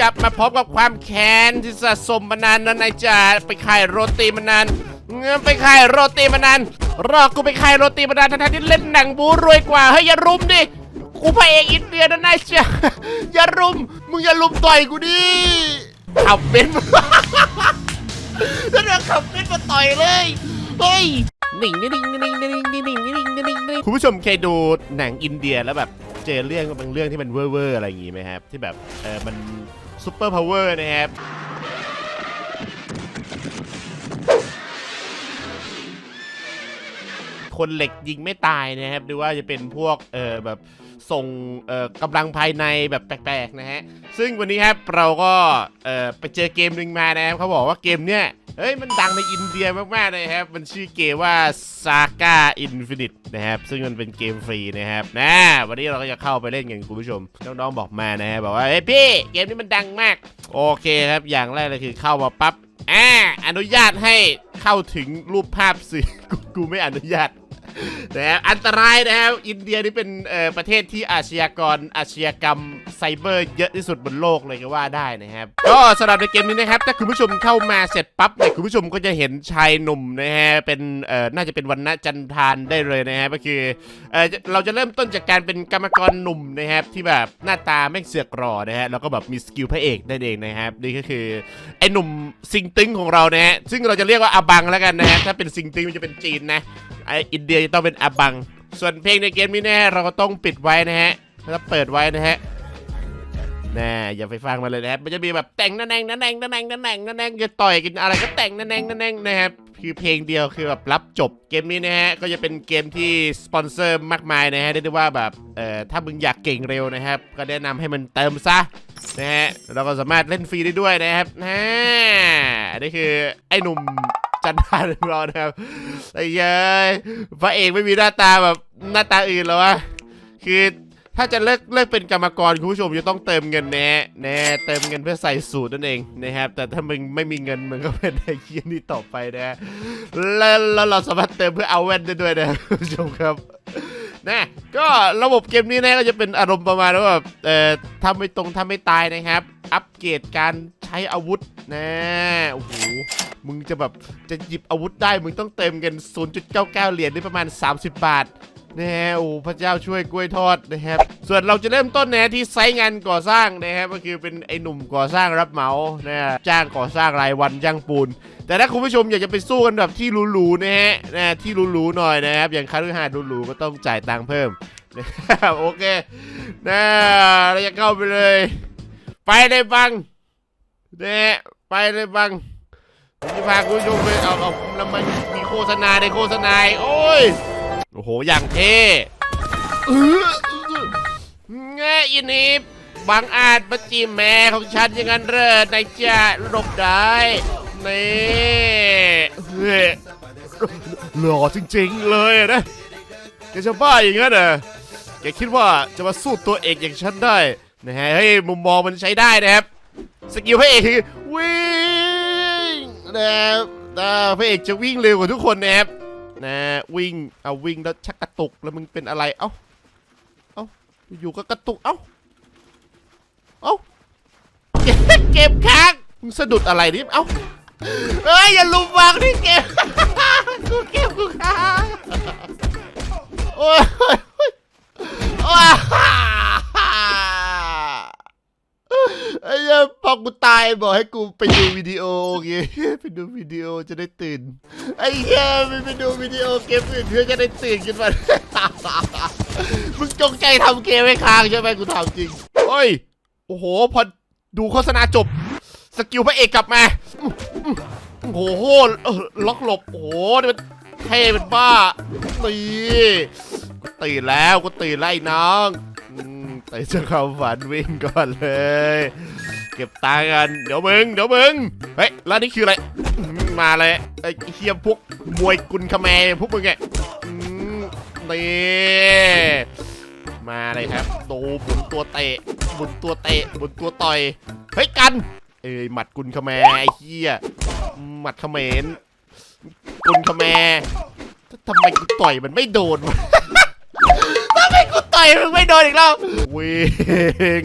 กลับมาพร้อมกับความแค้นที่สะสมมานานนั้นนายจ่าไปขายโรตีมานานเงินไปขายโรตีมานานรอกูไปขายโรตีมานานทั้งๆที่เล่นหนังบูรวยกว่าเฮ้ยอย่ารุมดิกูพระเอกอินเดียนะนายจ่าอย่ารุมมึงอย่ารุมต่อยกูดิขับเป็นแล้วเดี๋ยวขับเป็นมาต่อยเลยเฮ้ยนิ่งนิ่งนิ่งนิ่งนิ่งนิ่งนิ่งนิงนิงนิงนิงคุณผู้ชมเคยดูหนังอินเดียแล้วแบบเจอเรื่องบางเรื่องที่มันเว่อร์ๆอะไรอย่างงี้ไหมครับ ที่แบบเออมัน ซูเปอร์พาวเวอร์นะครับคนเหล็กยิงไม่ตายนะครับหรือว่าจะเป็นพวกเออแบบส่งเออกำลังภายในแบบแปลกๆนะฮะ ซึ่งวันนี้ครับเราก็เออไปเจอเกมหนึ่งมานะครับเขาบอกว่าเกมเนี้ย เฮ้ย มันดังในอินเดียมากๆเลยครับ มันชื่อเกมว่า Saga Infinite นะครับ ซึ่งมันเป็นเกมฟรีนะครับนะวันนี้เราก็จะเข้าไปเล่นกันคุณผู้ชม น้องๆบอกมานะฮะบอกว่า เฮ้ยพี่ เกมนี้มันดังมาก โอเคครับ อย่างแรกเลยคือเข้ามาปั๊บอ่าอนุญาตให้เข้าถึงรูปภาพสื่อ กูไม่อนุญาต นะครับอันตรายนะครับอินเดียนี่เป็นประเทศที่อาชญากรอาชญากรรมไซเบอร์เยอะที่สุดบนโลกเลยก็ว่าได้นะครับก็สำหรับในเกมนี้นะครับถ้าคุณผู้ชมเข้ามาเสร็จปั๊บเนี่ยคุณผู้ชมก็จะเห็นชายหนุ่มนะฮะเป็นเอ่อน่าจะเป็นวันณจันทานได้เลยนะฮะก็คือเอ่อเราจะเริ่มต้นจากการเป็นกรรมกรหนุ่มนะครับที่แบบหน้าตาแม่งเสือกหล่อนะฮะแล้วก็แบบมีสกิลพระเอกได้เองนะครับนี่ก็คือไอ้หนุ่มซิงตึงของเรานะฮะซึ่งเราจะเรียกว่าอาบังแล้วกันนะฮะถ้าเป็นซิงตึงมันจะเป็นจีนนะไออินเดียจะต้องเป็นอาบัง ส่วนเพลงในเกมนี้นะฮะเราก็ต้องปิดไว้นะฮะแล้วเปิดไว้นะฮะน่าอย่าไปฟังมันเลยนะครับมันจะมีแบบแต่งนั่นแนงนั่นแนงนั่นแนงนั่นแนงนั่นแนงจะต่อยกันอะไรก็แต่งนั่นแนงนั่นแนงนะครับคือเพลงเดียวคือแบบรับจบเกมนี้นะฮะก็จะเป็นเกมที่สปอนเซอร์มากมายนะฮะเรียกได้ว่าแบบเอ่อถ้ามึงอยากเก่งเร็วนะครับ ก็แนะนำให้มันเติมซะนะฮะเราก็สามารถเล่นฟรีได้ด้วยนะครับนะอันนี้คือไอ้หนุ่ม จันทานของเรานะครับไอ้ยัยพระเอกไม่มีหน้าตาแบบหน้าตาอื่นหรอวะคือถ้าจะเลิกเลิกเป็นกรรมกรคุณผู้ชมจะต้องเติมเงินแน่แน่เติมเงินเพื่อใส่สูตรนั่นเองนะครับ แต่ถ้ามึงไม่มีเงินมึงก็เป็นไอ้เคียนี่ต่อไปนะแล้วแล้วเราสามารถเติมเพื่อเอาแว่นได้ด้วยนะคุณผู้ชมครับ นะก็ระบบเกมนี้นะก็จะเป็นอารมณ์ประมาณว่าเอ่อทำไม่ตรงทำไม่ตายนะครับ อัปเกรดการใช้อาวุธนะโอ้โหมึงจะแบบจะหยิบอาวุธได้มึงต้องเติมเงิน0.99 เหรียญได้ประมาณ 30 บาท นะฮะโอ้พระเจ้าช่วยกล้วยทอดนะครับ ส่วนเราจะเริ่มต้นนะที่ไซต์งานก่อสร้างนะครับก็คือเป็นไอ้หนุ่มก่อสร้างรับเหมานะจ้างก่อสร้างรายวันจ้างปูน แต่ถ้าคุณผู้ชมอยากจะไปสู้กันแบบที่หรูๆนะฮะนะที่หรูๆหน่อยนะครับ อย่างคารือหาดหรูๆก็ต้องจ่ายตังค์เพิ่มนะโอเคนะเราจะเข้าไปเลย ไปเลยบังนะไปเลยบังผมจะพาคุณผู้ชมไปเอาเอาแล้วมันมีโฆษณาในโฆษณาโอ้ย โอ้โห อย่างเท่เออเออแง่อินี่บังอาจมาจีบแม่ของฉันอย่างนั้นเรอนจะหลบได้นี่เฮ้ยหล่อจริงๆเลยนะแกจะบ้าอย่างนั้นเหรอแกคิดว่าจะมาสู้ตัวเอกอย่างฉันได้นะฮะเฮ้ยมุมมองมันใช้ได้นะครับ สกิลพระเอกคือวิ่งนะครับอ่พระเอกจะวิ่งเร็วกว่าทุกคนนะครับ นะวิ่งเอาวิ่งแล้วชักกระตุกแล้วมึงเป็นอะไรเอ้าเอ้าอยู่ก็กระตุกเอ้าเอ้าเก็บค้างมึงสะดุดอะไรนี่เอ้าเอ้ยอย่าลุมวางที่เก็บกูเก็บกูค้างายบอกให้กูไปดูวิดีโอโอเคไปดูวิดีโอจะได้ตื่น ไอ้เหี้ยไม่ไปดูวิดีโอเกมอื่นเพื่อจะได้ตื่นขึ้นมา มึงจงใจทำเกมให้ค้างใช่ไหมกูถามจริงโอ้ย โอ้โห พอดูโฆษณาจบ สกิลพระเอกกลับมาโอ้โหล็อกหลบ โอ้โหนี่มันเท่เป็นบ้านี่กูตื่นแล้วกูตื่นแล้วไอ้น้องตื่นจากความฝันวิ่งก่อนเลย ก็บตังค์กัน เดี๋ยวมึง เดี๋ยวมึง เฮ้ย แล้วนี่คืออะไร มาเลยไอ้เฮียพวกมวยกุนคแมพวกมึงไงอืมนี่มาเลยครับโดหมุนตัวเตะหมุนตัวเตะหมุนตัวต่อย เฮ้ยกัน เอ้ยหมัดกุนขแมไอ้เหี้ยหมัดเขมรกุนขแมทำไมกูต่อยมันไม่โดนทำไมกูต่อยมันไม่โดนอีกแล้ววิ่ง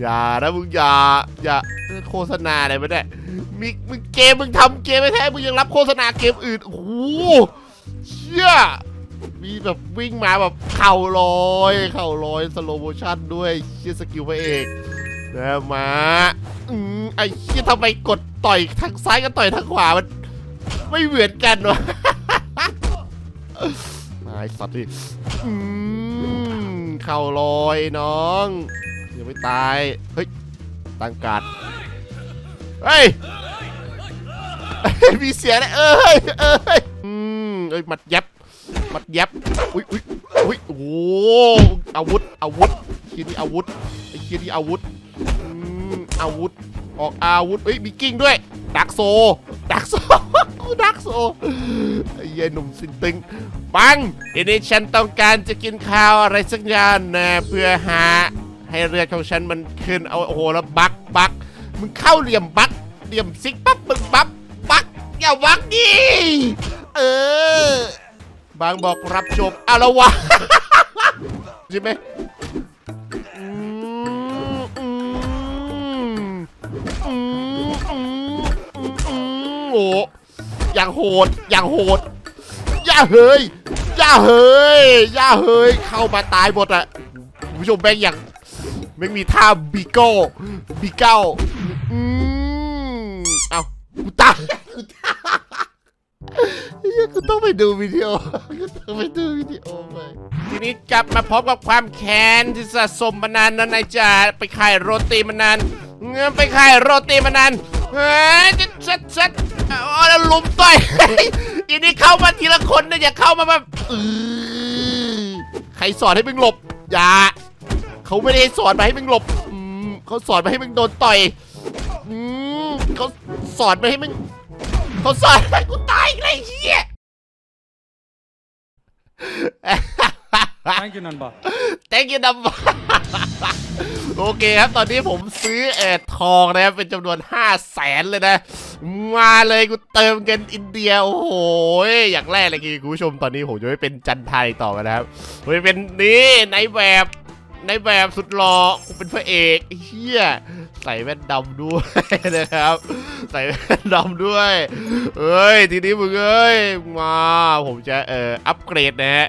อย่านะมึงอย่าอย่าโฆษณาอะไรไม่ได้มีมึงเกมมึงทำเกมไม่แท้มึงยังรับโฆษณาเกมอื่นโอ้โหเชี่ยมีแบบวิ่งมาแบบเข่าลอยเข่าลอยสโลโมชั่นด้วยเชี่ยสกิลพระเอกนะมาอืมไอ้เชี่ยทำไมกดต่อยทางซ้ายกับต่อยทางขวามันไม่เหมือนกันวะไอ้สัตว์ดิอืมเข่าลอยน้อง ยังไม่ตาย เฮ้ยตั้งการดเฮ้ย มีเสียงนะเอ้ยเอ้ยอืมเอ้ยมัดยับ มัดยับ อุ้ยอุ้ยอุ้ยโอ้โหอาวุธ อาวุธเคียนี่อาวุธไอ้เคียนี่อาวุธอืมอาวุธ ออกอาวุธเอ้ย มีกิ้งด้วย ดักโซ ดักโซกูดักโซไอ้เหี้ยหนุ่มสินตึง ปังทีนี้ฉันต้องการจะกินข้าวอะไรสักอย่างนะเพื่อหา ให้เลือดของฉันมันขึ้นเอาโอ้โหแล้วบักบักมึงเข้าเหลี่ยมบักเหลี่ยมซิกปั๊บมึงบักบักอย่าบักดิเออบางบอกรับจบอาละวะใช่ไหมอืมอืมอืมอืมอือโอ้อย่างโหดอย่างโหดอย่าเฮยอย่าเฮยอย่าเฮยเข้ามาตายหมดอะคุณผู้ชมแม่งอย่าง แม่มีท่าบีโก้บีเก้าอืมเอากูตายกูตายเฮ้ยกูต้องไปดูวิดีโอกูต้องไปดูวิดีโอไปทีนี้กลับมาพบกับความแค้นที่สะสมมานานนั้นนายจ่าไปขายโรตีมานานเงินไปขายโรตีมานานเฮ้ยชัดชัดอ๋อแล้วลุมต่อยอีนี่เข้ามาทีละคนนะอย่าเข้ามาแบบใครสอนให้มึงหลบอย่า เขาไม่ได้สอนมาให้มึงหลบอืมเขาสอนมาให้มึงโดนต่อยอืมเขาสอนมาให้มึงเขาสอนให้กูตายอีกเลยไอ้เฮีย Thank you, Nanba. thank you นัมโอเคครับ ตอนนี้ผมซื้อเออทองนะครับเป็นจำนวน 5 0 0แสนเลยนะ มาเลยกูเติมเงินอินเดีย โอ้โห อย่างแรกเลยคือคุณผู้ชมตอนนี้ผมจะไม่เป็นจันไทยต่อกันนะครับผมจะเป็นนี่ในแบบ ในแบบสุดหล่อกูเป็นพระเอกไอ้เฮียใส่แว่นดำด้วยนะครับ ใส่แว่นดำด้วยเอ้ยทีนี้มึงเอ้ยมาผมจะเอ่ออัปเกรดนะฮะ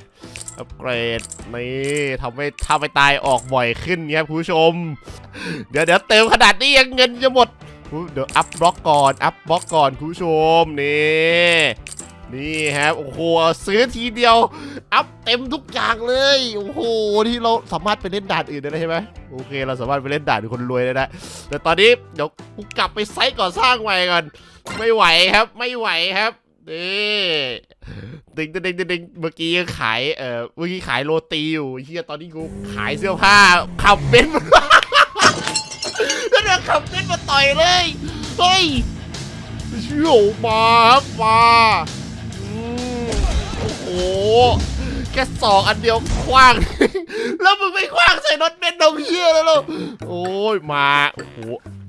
อัปเกรดนี่ทำให้ทำให้ตายออกบ่อยขึ้นเงี้ยคุณผู้ชม เดี๋ยวเดี๋ยวเติมขนาดนี้ยังเงินจะหมดเดี๋ยวอัพบล็อกก่อนอัพบล็อกก่อนคุณผู้ชมนี่ นี่ครับโอ้โหซื้อทีเดียว อัพเต็มทุกอย่างเลยโอ้โหที่เราสามารถไปเล่นด่านอื่นได้ใช่ไหมโอเค เราสามารถไปเล่นด่านคนรวยได้นะแต่ตอนนี้เดี๋ยวกูกลับไปไซต์ก่อสร้างใหม่ก่อนไม่ไหวครับไม่ไหวครับนี่ดึงดึงดึงดึงดึงเมื่อกี้ขายเอ่อเมื่อกี้ขายโรตีอยู่เฮียตอนนี้กูขายเสื้อผ้าขับเบนซ์แล้วเดี๋ยวขับเบนซ์มาต่อยเลยเฮ้ยเชี่ยวมาครับมา แค่สองอันเดียวคว้าง แล้วมึงไม่คว้างใส่รถเบนซ์ดมเฮียแล้วเหรอโอ้ยมาโอ้โห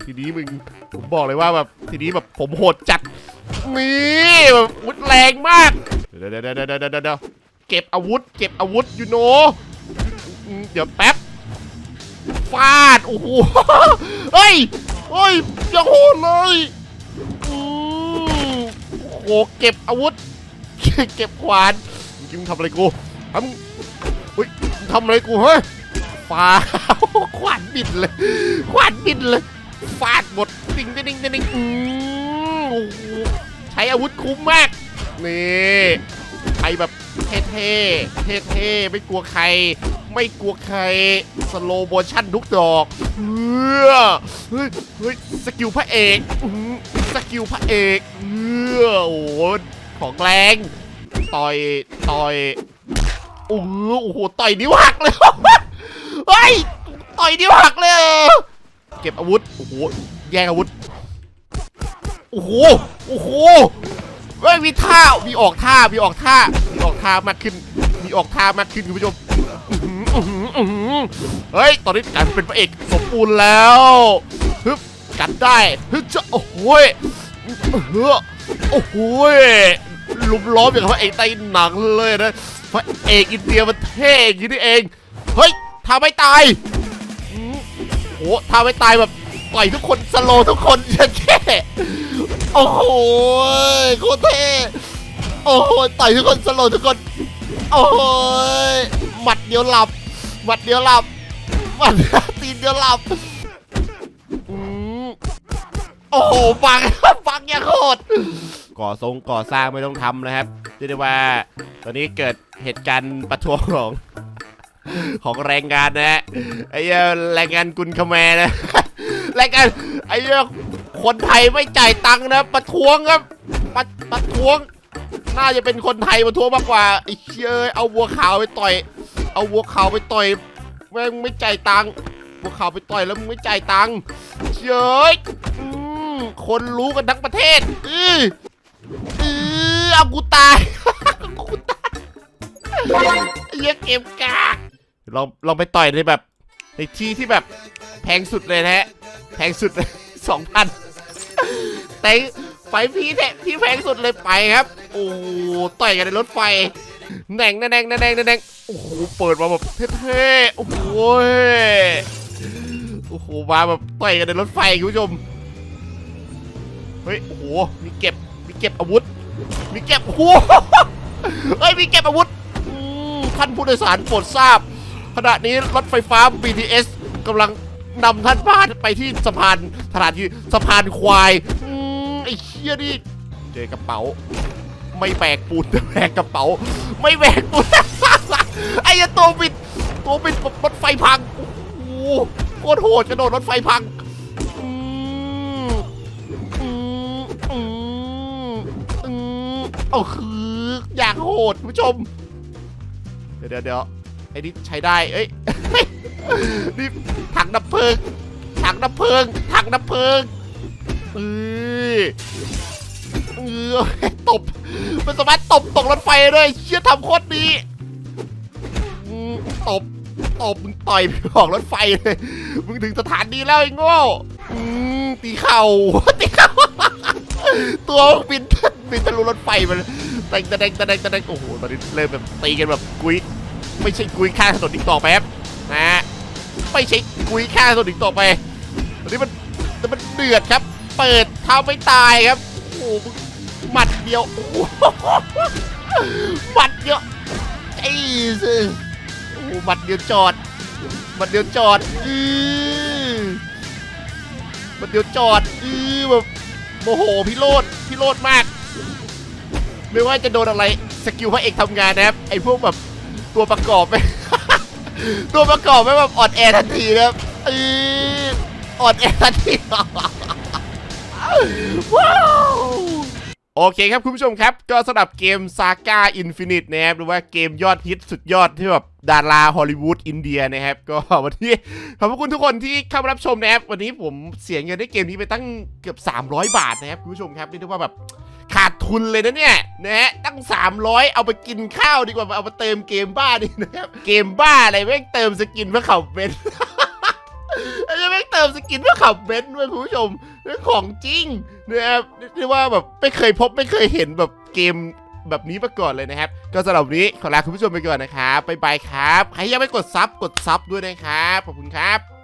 ทีนี้มึงผมบอกเลยว่าแบบทีนี้แบบผมโหดจัดนี่แบบวุธแรงมากเดี๋ยวเดี๋ยวเดี๋ยวเดี๋ยวเดี๋ยวเก็บอาวุธ เก็บอาวุธยูโนเดี๋ยวแป๊บฟาดโอ้โหเฮ้ยเฮ้ยอย่าโหดเลยโอ้โหเก็บอาวุธ เก็บขวาน มึงทำอะไรกูทำเฮ้ยทำอะไรกูเฮ้ยฟาดขวานบินเลยขวานบินเลยฟาดหมดดิ่งดิ่งดิ่งดิ่งอืมโอ้โหใช้อาวุธคุ้มมากนี่ไปแบบเท่ๆเท่ๆไม่กลัวใคร ไม่กลัวใครสโลโมชั่นทุกดอกเฮ้ยเฮ้ยเฮ้ยสกิลพระเอกสกิลพระเอกเฮ้ยโอ้โหของแรง ต่อยต่อยโอ้โหโอ้โหต่อยนิ้วหักเลยเฮ้ยต่อยนิ้วหักเลย เก็บอาวุธโอ้โหแย่งอาวุธโอ้โหโอ้โหเฮ้ยมีท่ามีออกท่ามีออกท่ามีออกท่ามากขึ้นมีออกท่ามากขึ้นคุณผู้ชมเฮ้ยตอนนี้กลายเป็นพระเอกสมบูรณ์แล้วฮึบกันได้ฮึบจะโอ้โหเฮ้อโอ้โห ลุมล้อมอย่างกับพระเอกใต้หนังเลยนะพระเอกอินเดียมันเท่อย่างนี้นี่เอง เฮ้ยทำไม่ตายโอ้ท้าไม่ตายแบบต่อยทุกคนสโลทุกคนเช่นแค่โอ้โหโคตรเท่โอ้โหต่อยทุกคนสโลทุกคน โอ้ยหมัดเดียวหลับหมัดเดียวหลับหมัดตีนเดียวหลับอืมโอ้โหฟังฟังอย่างโหด ก่อทรงก่อสร้างไม่ต้องทำนะครับเรียกได้ว่าตอนนี้เกิดเหตุการณ์ประท้วงของของแรงงานนะฮะไอ้เหี้ยแรงงานกุนคแมรนะแรงงานไอ้เหี้ยคนไทยไม่จ่ายตังค์นะประท้วงครับประประท้วง น่าจะเป็นคนไทยประท้วงมากกว่าไอ้เชี่ยเอ้ยเอาวัวขาวไปต่อย เอาวัวขาวไปต่อยแม่งไม่จ่ายตังค์วัวขาวไปต่อยแล้วมึงไม่จ่ายตังค์เชยคนรู้กันทั้งประเทศ อืออือ เอากูตายกูตายไอ้เหี้ยเกมกากลองลองไปต่อยในแบบในที่ที่แบบแพงสุดเลยนะฮะ แพงสุดสองพัน แต่ไฟพี่แทที่แพงสุดเลยไปครับ โอ้โหต่อยกันในรถไฟแหน่งแหน่งแหน่งแหน่งแหน่งโอ้โห เปิดมาแบบเท่ๆ โอ้โห โอ้โห มาแบบต่อยกันในรถไฟคุณผู้ชม เฮ้ย โอ้โห มีเก็บ มีเก็บอาวุธ มีเก็บโอ้โหเฮ้ยมีเก็บอาวุธอืมท่านผู้โดยสารโปรดทราบ ขณะนี้รถไฟฟ้า BTS กำลังนำท่านบ้านไปที่สะพานสถานที่สะพานควายอืมไอ้เชี่ยนี่เจอกระเป๋า ไม่แบกปูนแต่แบกกระเป๋า ไม่แบกปูน ไอ้เหี้ยตัวบิดตัวบิดรถไฟพังโอ้โหโคตรโหดกระโดดรถไฟพัง เอาคืออยากโหดคุณผู้ชม เดี๋ยวเดี๋ยวเดี๋ยวไอ้นี่ใช้ได้เอ้ย นี่ถังดับเพลิงถังดับเพลิงถังดับเพลิงเออเออตบ มันสามารถตบตกรถไฟเลยเชี่ยทำโคตรดีตบตบมึงต่อยไปออกรถไฟเลย มึงถึงสถานีแล้วไอ้โง่อืมตีเข่าตีเข่าตัวบิน บินทะลุรถไฟมาเลยแตงตะแดงตะแดงตะแดงโอ้โหตอนนี้เริ่มแบบตีกันแบบกุยไม่ใช่กุยข้างถนนอีกต่อไปครับนะฮะไม่ใช่กุยข้างถนนอีกต่อไปตอนนี้มันมันเดือดครับ เปิดเท้าไม่ตายครับโอ้โหหมัดเดียวโอ้โหหมัดเดียวไอ้สิโอ้โหหมัดเดียวจอดหมัดเดียวจอดอือหมัดเดียวจอดอือแบบโมโหพี่โรดพี่โรดมาก ไม่ว่าจะโดนอะไรสกิลพระเอกทำงานนะครับไอพวกแบบตัวประกอบไป ตัวประกอบไม่แบบอ่อนแอทันทีนะครับอออ่อนแอทันทีว้าวโอเคครับคุณผู้ชมครับ ก็สำหรับเกม Saga Infinite นะครับหรือว่าเกมยอดฮิตสุดยอดที่แบบดาราฮอลลีวูดอินเดียนะครับ ก็วันนี้ขอบคุณทุกคนที่เข้ารับชมนะครับ วันนี้ผมเสียเงินในเกมนี้ไปตั้งเกือบ 300 บาทนะครับ คุณผู้ชมครับนี่เรียกว่าแบบ ขาดทุนเลยนะเนี่ยนะฮะตั้ง 300 เอาไปกินข้าวดีกว่าเอามาเติมเกมบ้านี่นะครับเกมบ้าอะไรแม่งเติมสกินเพื่อขับเบนซ์ไอ้เหี้ยแม่งเติมสกินเพื่อขับเบนซ์ด้วยคุณผู้ชมเรื่องของจริงนะครับเรียกว่าแบบไม่เคยพบไม่เคยเห็นแบบเกมแบบนี้มาก่อนเลยนะครับ ก็สำหรับนนี้ ขอลาคุณผู้ชมไปก่อนนะครับ บ๊ายบายครับ ใครยังไม่กดซับกดซับด้วยนะครับ ขอบคุณครับ